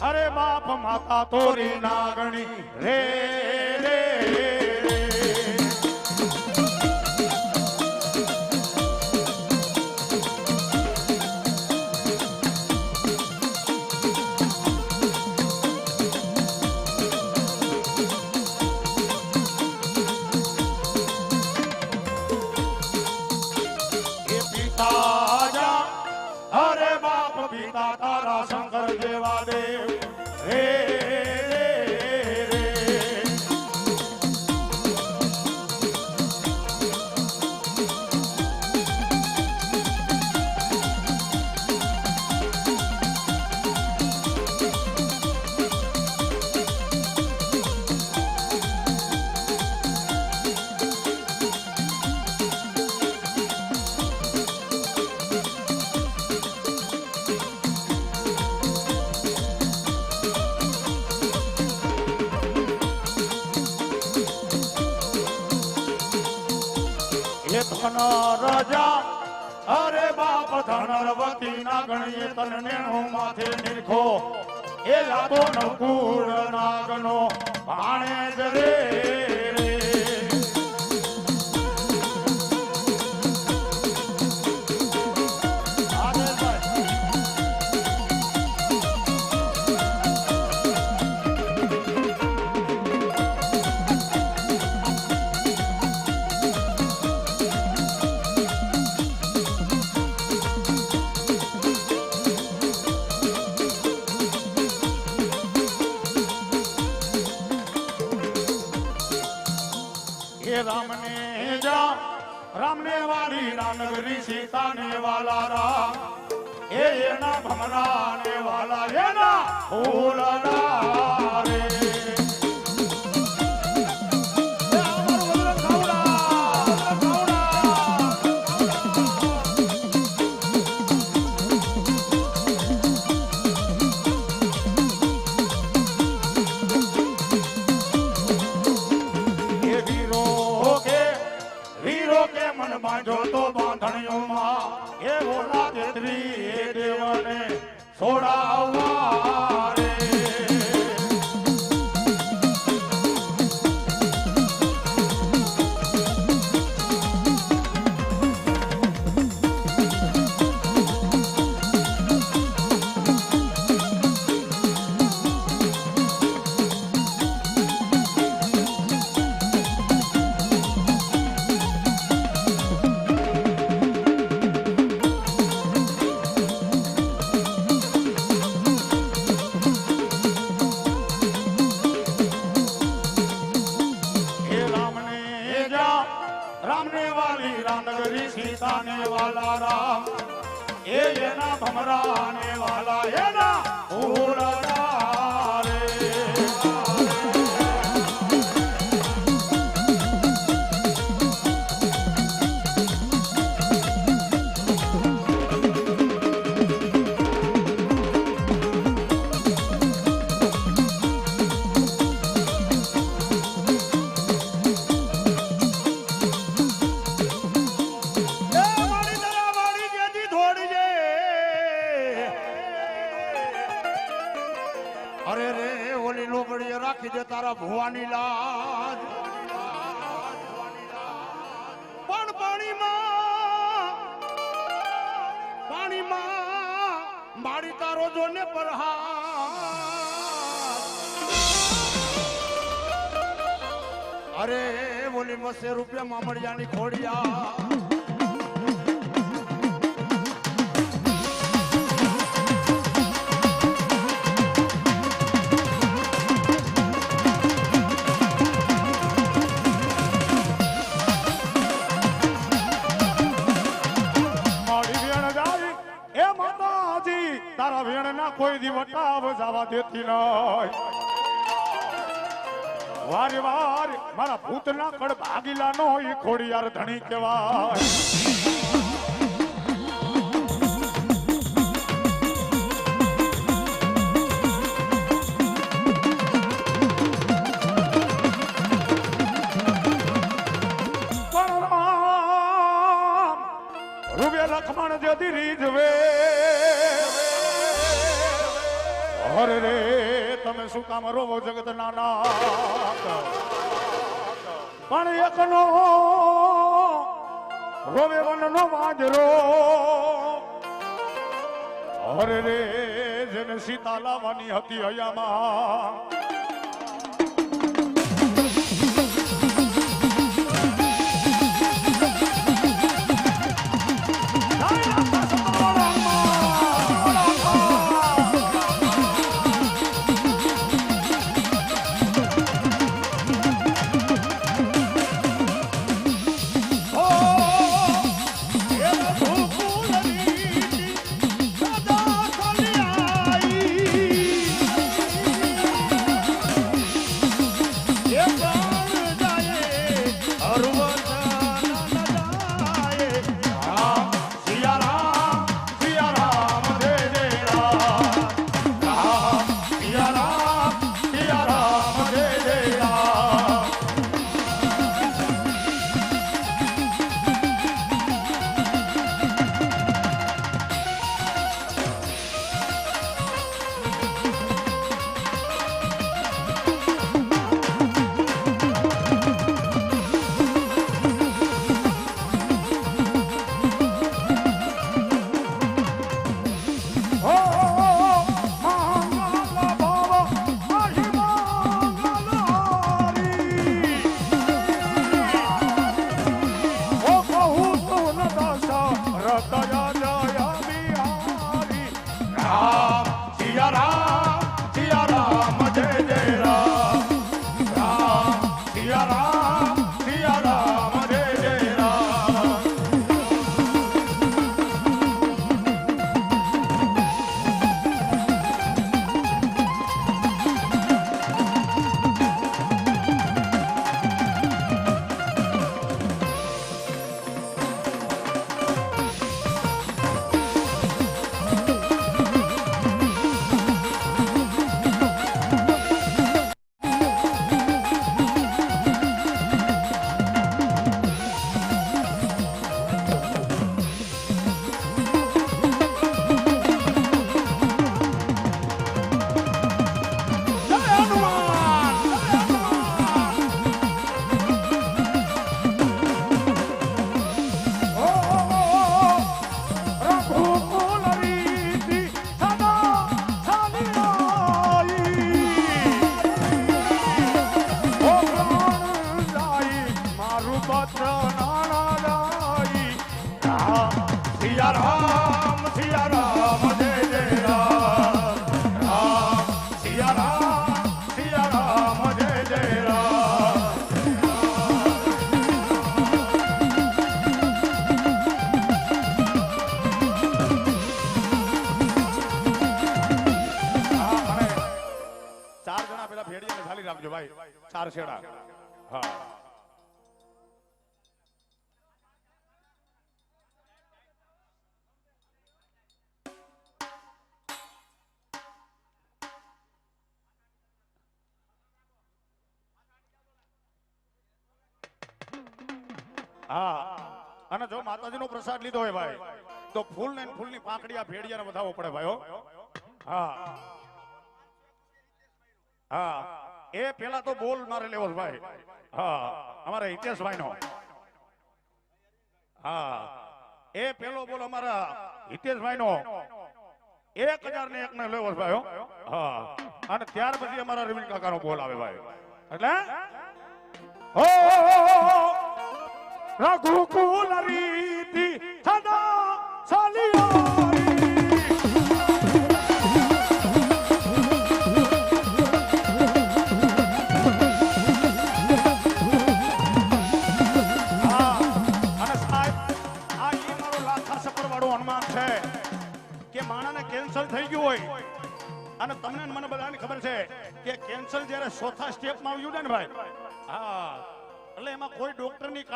અરે બાપ માતા તોરી નાગણી. રે રે. ધન રજા અરે બાપ ધનરવતી ના ગણીએ તન હું માથે નિરખો. એ લાગો નકુળ નાગનો ભાણે જ રે. રામને વાલી રાનગરી સીતાને વાલા રા એ એના ભમરાને વાલા એના ફૂલના રે. ਸੋੜਾ ਆਉ બોલી રૂપિયા મામડિયાની ખોડિયા તારા વેણ ના કોઈ દી વટાવ જવા દેતી નહીં. વારે વાર મારા ભૂતના કડ ભાગીલા નો ઈ ખોડિયાર ધણી કહેવાય. લખમણ જદી રીજવે અરે રે. તમે શું કામ રોવો જગત નાના? પણ એકનો રોવે વનનો વાજરો. અરે રે, જેને સીતા લાવવાની હતી હયામાં ભેડિયાને ખાલી રાખજો ભાઈ. ચાર છેડા. હા. હા. અને જો માતાજીનો પ્રસાદ લીધો હોય ભાઈ, તો ફૂલ ને ફૂલની પાંખડી આ ભેડિયાને બધા પડે ભાઈ હો. હા. એ પેલા તો બોલ મારે લેવો ભાઈ. હા, અમારા હિતેશભાઈ નો હા. એ પેલો બોલ અમારા હિતેશભાઈ નો એક હજાર ને એક ને લેવો ભાઈ, હા. અને ત્યાર પછી અમારા રવિન કાકા નો બોલ આવે ભાઈ. એટલે? હો રઘુકુલ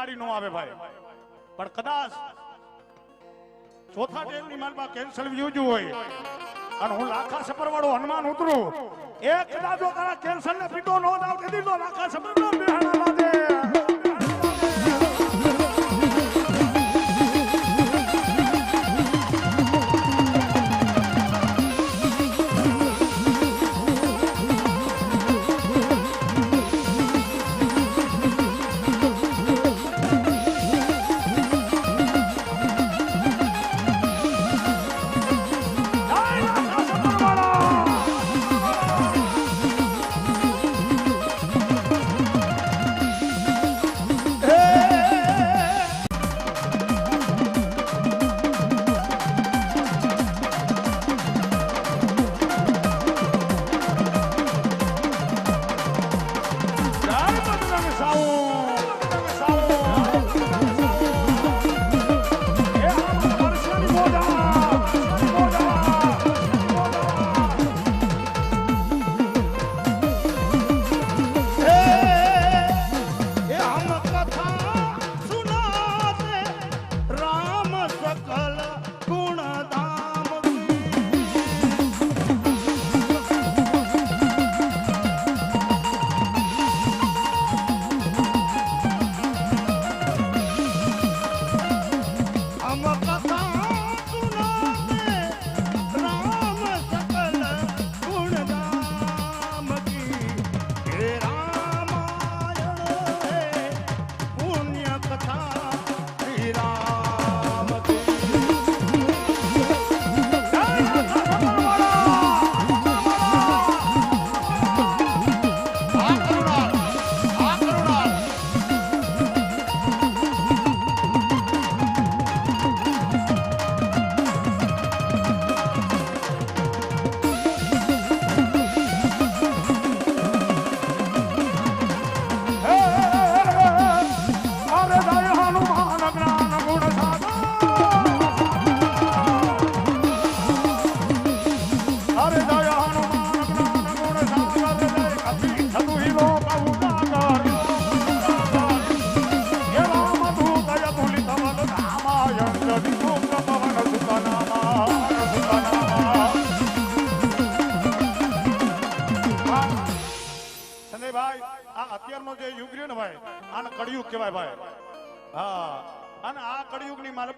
ડોક્ટરની નો આવે ભાઈ. પણ કદાચ ચોથા સ્ટેપની માલમાં કેન્સલ વ્યુજ્યું હોય. અને હું લાખા સફર વાળો હનુમાન ઉતરું. એ કદાચ જો તારા કેન્સલ ને પીટો નો દાવ કે દીધો લાખા સફર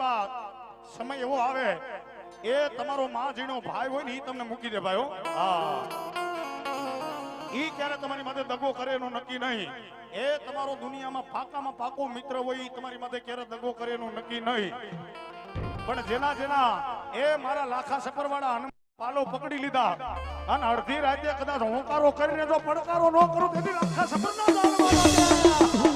માલબા સમય એવો આવે, એ તમારો માં જીનો ભાઈ હોય ને એ તમને મૂકી દે ભાઈ હો. એ ક્યારે તમારી માથે દગો કરે એનું નક્કી નહીં. એ તમારો દુનિયામાં પાકામાં પાકો મિત્ર હોય એ તમારી માથે ક્યારે દગો કરે એનું નક્કી નહીં. પણ જેના જેના એ મારા લાખા સફરવાળા પાલો પકડી લીધા અને અડધી રાતે કદાચ હોંકારો કરીને જો પડકારો ન કરું તેથી લાખા સફર ના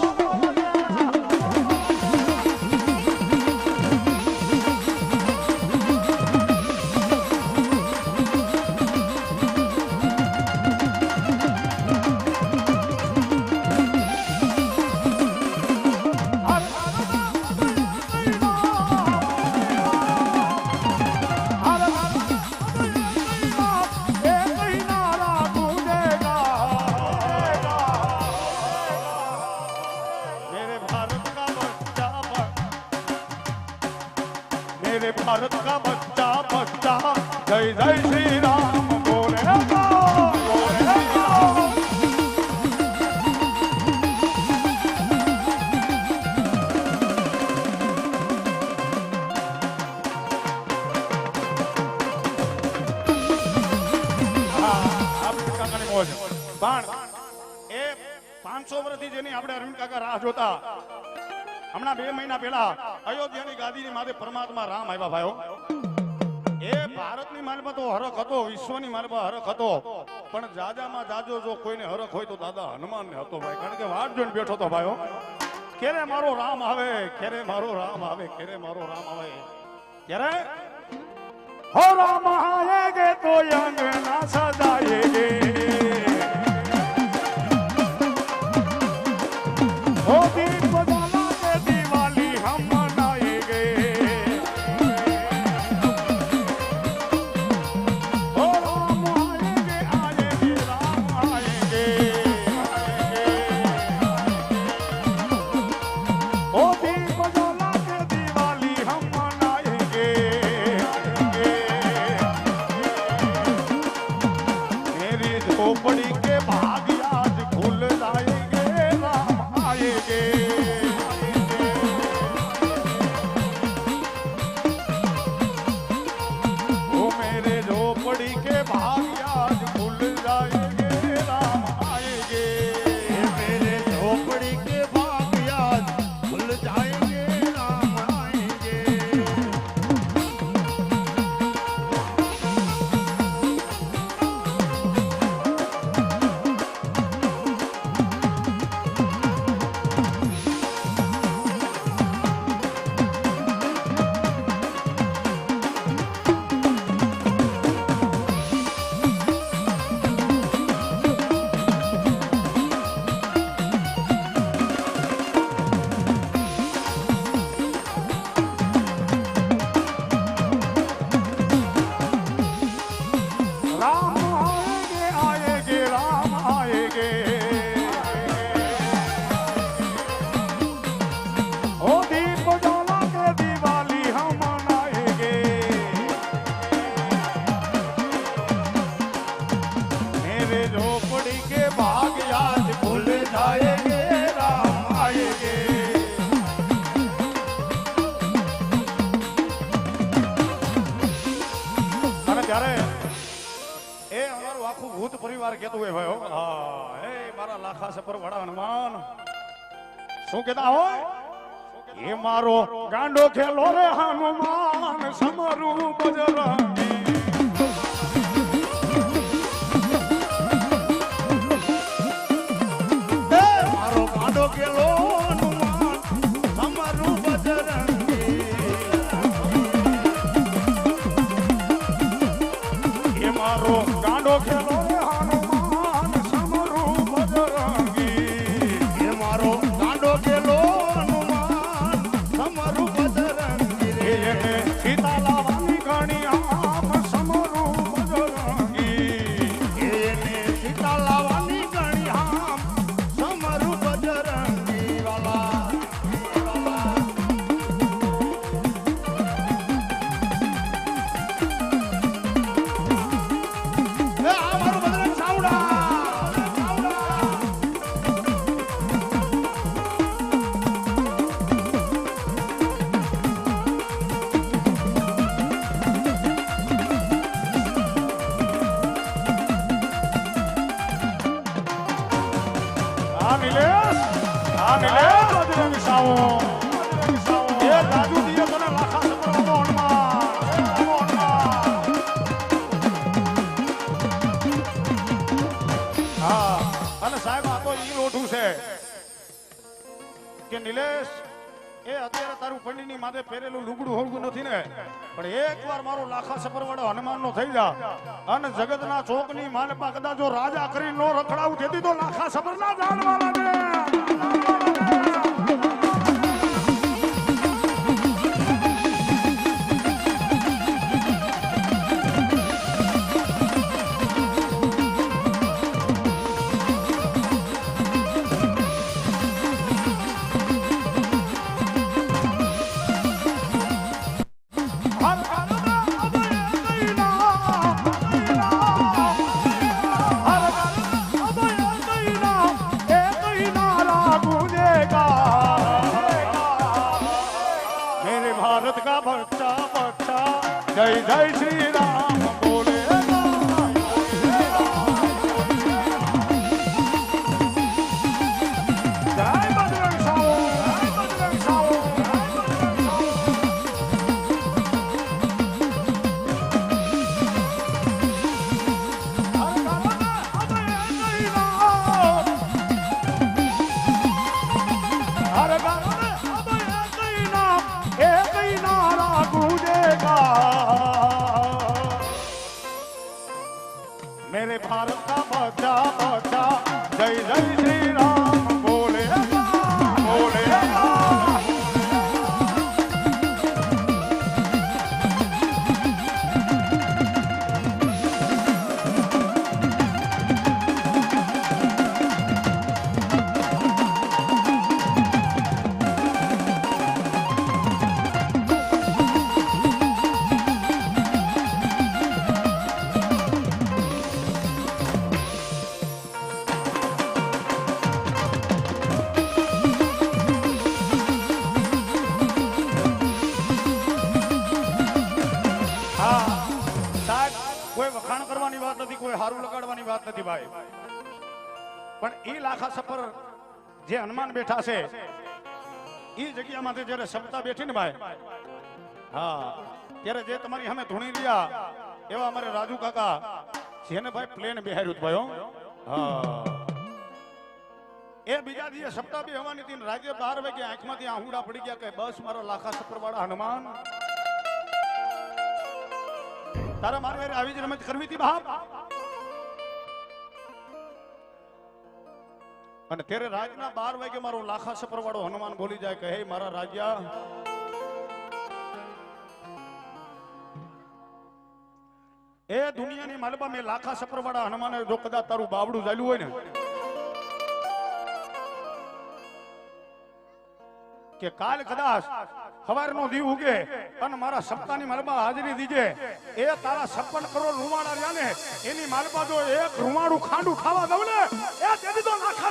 આઝાદીની માથે પરમાત્મા રામ આવ્યા ભાઈઓ. એ ભારતની માલમાં તો હરખ હતો, વિશ્વની માલમાં હરખ હતો. પણ જાજામાં જાજો જો કોઈને હરખ હોય તો દાદા હનુમાન ને હતો ભાઈ. કારણ કે વાટ જોઈને બેઠો હતો ભાઈઓ. ક્યારે મારો રામ આવે? ક્યારે મારો રામ આવે? ક્યારે મારો રામ આવે? ક્યારે? હો રામ આવેગે તો અંગના સદાયે. શું કેતા હોય? એ મારો ગાંડો ખેલો રે હનુમાન સમરું બજરંગી નિલેશ, એ અત્યારે તારું પંડીની માથે પહેરેલું લુગડું હોળગું નથી ને. પણ એકવાર મારો લાખા સફરવાળો હનુમાનનો થઈ જા. અને જગતના ચોકની માલપા કદાચ જો રાજા કરી નો રખડાવું, તેથી તો લાખા સફરના જાણવાના વાત નથી ભાઈ. પણ એ લાખા સફર જે હનુમાન બેઠા છે એ જગ્યામાંથી જયારે સપ્તા બેઠી ને ભાઈ, હા, ત્યારે જે તમારી અમે ધૂણી રહ્યા, એવા અમારે રાજુ કાકા, જેને ભાઈ પ્લેન બિહાર્યું ભાઈ, હા. એ બીજા દિવસે સપ્તાહ બી હવાની હતી ને રાજ્ય બાર વાગે આંખમાંથી આહુડા પડી ગયા કે બસ મારો લાખા સફર વાળા હનુમાન. તારા મારે આવી જ રમત કરવી હતી બાપ? અને ત્યારે રાજના બાર વાગે મારો લાખા સફર વાળો હનુમાન બોલી જાય કે, હે મારા રાજા એ દુનિયાની માલબા મેં લાખા સફર વાળા હનુમાને જો કદાચ તારું બાવડું ચાલ્યું હોય ને, કે કાલ કદાચ સવારનો દીવ ઉગે અને મારા સપ્તાહની માલબા હાજરી દીજે, એ તારા છપ્પન કરોડ રૂમાડા રહ્યા ને એની માલબા જો એક રૂમાડું ખાંડું ખાવા દઉં ને, એ તેથી તો લાખા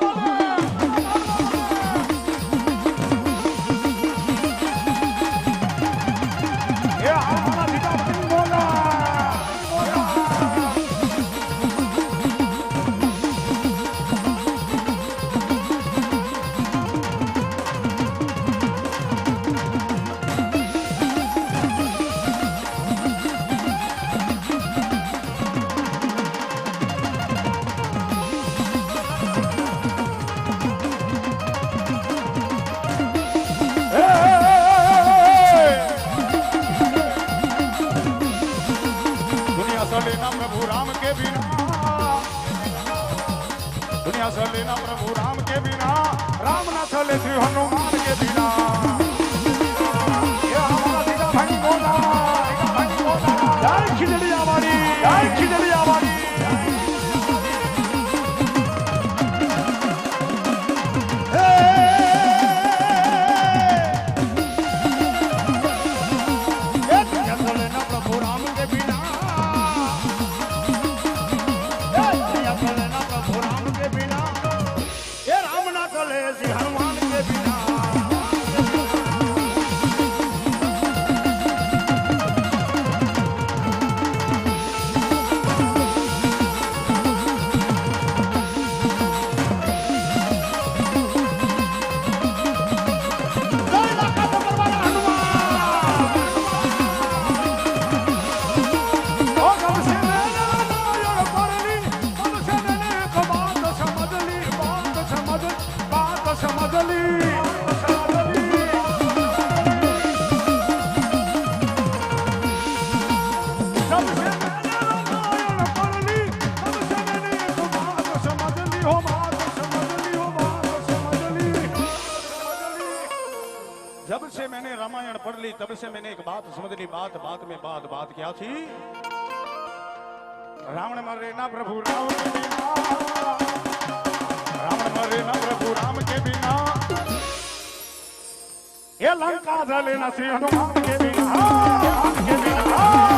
तब से मैंने एक बात समझ ली बात बात में बात बात क्या थी? रावण मरे ना प्रभु राम के बिना। रावण मरे ना प्रभु राम के बिना। ये लंका जले ना श्री हनुमान के बिना। के बिना।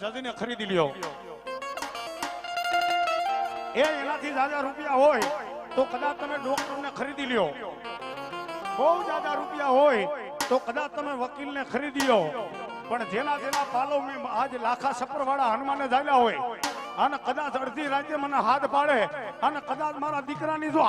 જજીને ખરીદી લ્યો. એ એનાથી જાજા રૂપિયા હોય તો કદાચ તમે ડોક્ટરને ખરીદી લ્યો. બહુ જાજા રૂપિયા હોય તો કદાચ તમે વકીલને ખરીદી લો પણ જેના જેના પાલો મેં આજ લાખા સપરવાળા હનુમાને ઝાલ્યા હોય, અને કદાચ અડધી રાજ્ય મને હાથ પાડે, અને કદાચ મારા દીકરાની જો